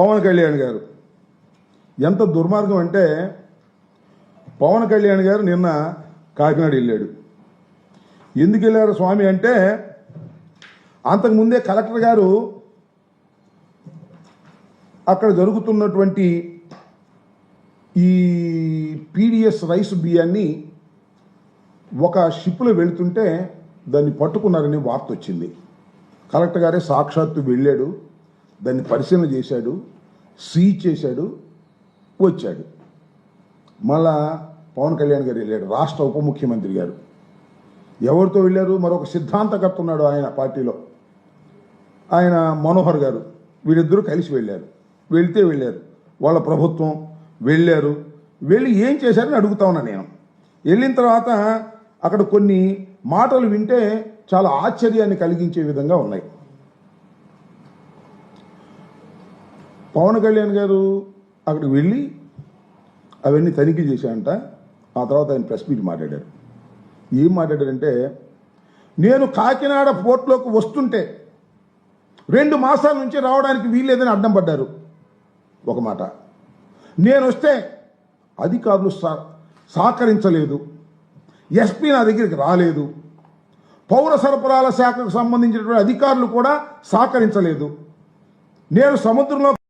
పవన్ కళ్యాణ్ గారు. ఎంత దుర్మార్గం అంటే పవన్ కళ్యాణ్ గారు నిన్న కాకినాడ వెళ్ళాడు. ఎందుకు వెళ్ళారు స్వామి అంటే అంతకుముందే కలెక్టర్ గారు అక్కడ జరుగుతున్నటువంటి ఈ పీడిఎస్ రైస్ బియ్యాన్ని ఒక షిప్లో వెళుతుంటే దాన్ని పట్టుకున్నారని వార్త వచ్చింది. కలెక్టర్ గారే సాక్షాత్తు వెళ్ళాడు. దాన్ని పరిశీలన చేశాడు సీజ్ చేశాడు వచ్చాడు. మళ్ళా పవన్ కళ్యాణ్ గారు వెళ్ళాడు రాష్ట్ర ఉప ముఖ్యమంత్రి గారు. ఎవరితో వెళ్ళారు? మరొక సిద్ధాంతకర్త ఉన్నాడు ఆయన పార్టీలో. ఆయన మనోహర్ గారు. వీళ్ళిద్దరూ కలిసి వెళ్ళారు. వెళ్తే వెళ్ళారు. వాళ్ళ ప్రభుత్వం వెళ్ళారు. వెళ్ళి ఏం చేశారని అడుగుతా ఉన్నా నేను. వెళ్ళిన తర్వాత అక్కడ కొన్ని మాటలు వింటే చాలా ఆశ్చర్యాన్ని కలిగించే విధంగా ఉన్నాయి. పవన్ కళ్యాణ్ గారు అక్కడికి వెళ్ళి అవన్నీ తనిఖీ చేశారంట. ఆ తర్వాత ఆయన ప్రెస్ మీట్ మాట్లాడారు. ఏం మాట్లాడారంటే నేను కాకినాడ పోర్ట్లోకి వస్తుంటే రెండు మాసాల నుంచి రావడానికి వీల్లేదని అడ్డం పడ్డారు. ఒక మాట. నేను వస్తే అధికారులు సహకరించలేదు. ఎస్పీ నా దగ్గరికి రాలేదు. పౌర సరఫరాల శాఖకు సంబంధించినటువంటి అధికారులు కూడా సహకరించలేదు. నేను సముద్రంలో